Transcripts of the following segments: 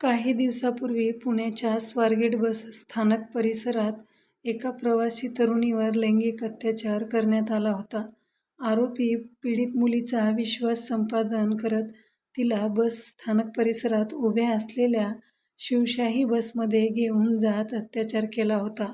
काही दिवसापूर्वी पुण्याच्या स्वारगेट बस स्थानक परिसरात एका प्रवासी तरुणीवर लैंगिक अत्याचार करण्यात आला होता. आरोपी पीडित मुलीचा विश्वास संपादन करत तिला बस स्थानक परिसरात उभ्या असलेल्या शिवशाही बसमध्ये घेऊन जात अत्याचार केला होता.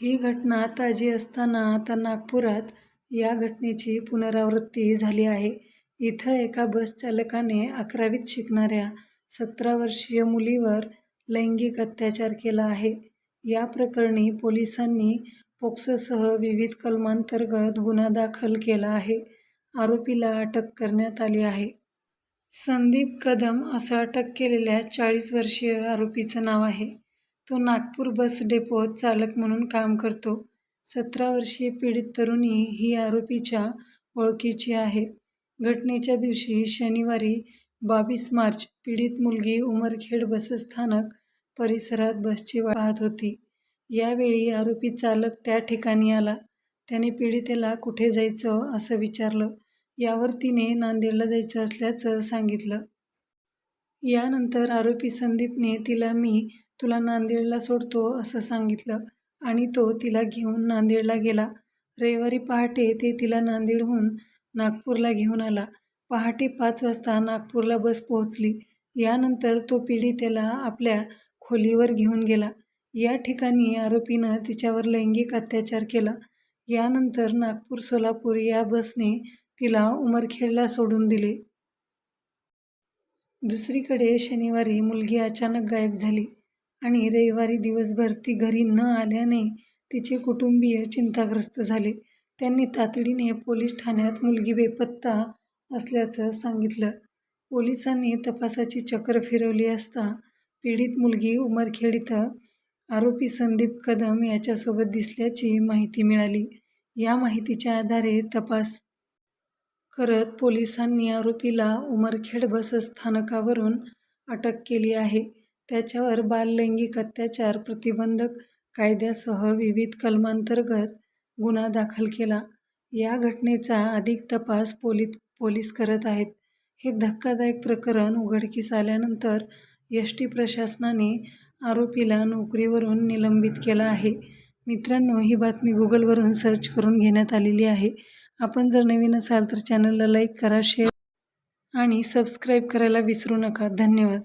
ही घटना ताजी असताना आता नागपुरात या घटनेची पुनरावृत्ती झाली आहे. इथं एका बसचालकाने अकरावीत शिकणाऱ्या सतरा वर्षीय मुलीवर लैंगिक अत्याचार केला आहे. या प्रकरणी पोलिसांनी पोक्सोसह विविध कलमांतर्गत गुन्हा दाखल केला आहे. आरोपीला अटक करण्यात आली आहे. संदीप कदम असं अटक केलेल्या चाळीस वर्षीय आरोपीचं नाव आहे. तो नागपूर बस डेपोत चालक म्हणून काम करतो. सतरा वर्षीय पीडित तरुणी ही आरोपीच्या ओळखीची आहे. घटनेच्या दिवशी शनिवारी बावीस मार्च पीडित मुलगी उमरखेड बसस्थानक परिसरात बसची वाहत होती. यावेळी आरोपी चालक त्या ठिकाणी आला. त्याने पीडितेला कुठे जायचं असं विचारलं. यावर तिने नांदेडला जायचं असल्याचं सांगितलं. यानंतर आरोपी संदीपने तिला मी तुला नांदेडला सोडतो असं सांगितलं आणि तो तिला घेऊन नांदेडला गेला. रविवारी पहाटे ते तिला नांदेडहून नागपूरला घेऊन आला. पहाटे पाच वाजता नागपूरला बस पोहोचली. यानंतर तो पीडितेला आपल्या खोलीवर घेऊन गेला. या ठिकाणी आरोपीनं तिच्यावर लैंगिक अत्याचार केला. यानंतर नागपूर सोलापूर या बसने तिला उमरखेडला सोडून दिले. दुसरीकडे शनिवारी मुलगी अचानक गायब झाली आणि रविवारी दिवसभर ती घरी न आल्याने तिचे कुटुंबीय चिंताग्रस्त झाले. त्यांनी तातडीने पोलीस ठाण्यात मुलगी बेपत्ता असल्याचं सांगितलं. पोलिसांनी तपासाची चक्र फिरवली असता पीडित मुलगी उमरखेड इथं आरोपी संदीप कदम याच्यासोबत दिसल्याची माहिती मिळाली. या माहितीच्या आधारे तपास करत पोलिसांनी आरोपीला उमरखेड बसस्थानकावरून अटक केली आहे. त्याच्यावर बाललैंगिक अत्याचार प्रतिबंधक कायद्यासह विविध कलमांतर्गत गुन्हा दाखल केला. या घटनेचा अधिक तपास पोलीस करत आहेत. हे धक्कादायक प्रकरण उघडकीस आल्यानंतर एसटी प्रशासनाने आरोपीला नोकरीवरून निलंबित केलं आहे. मित्रांनो, ही बातमी गुगलवरून सर्च करून घेण्यात आलेली आहे. आपण जर नवीन असाल तर चॅनलला लाईक करा, शेअर आणि सबस्क्राईब करायला विसरू नका. धन्यवाद.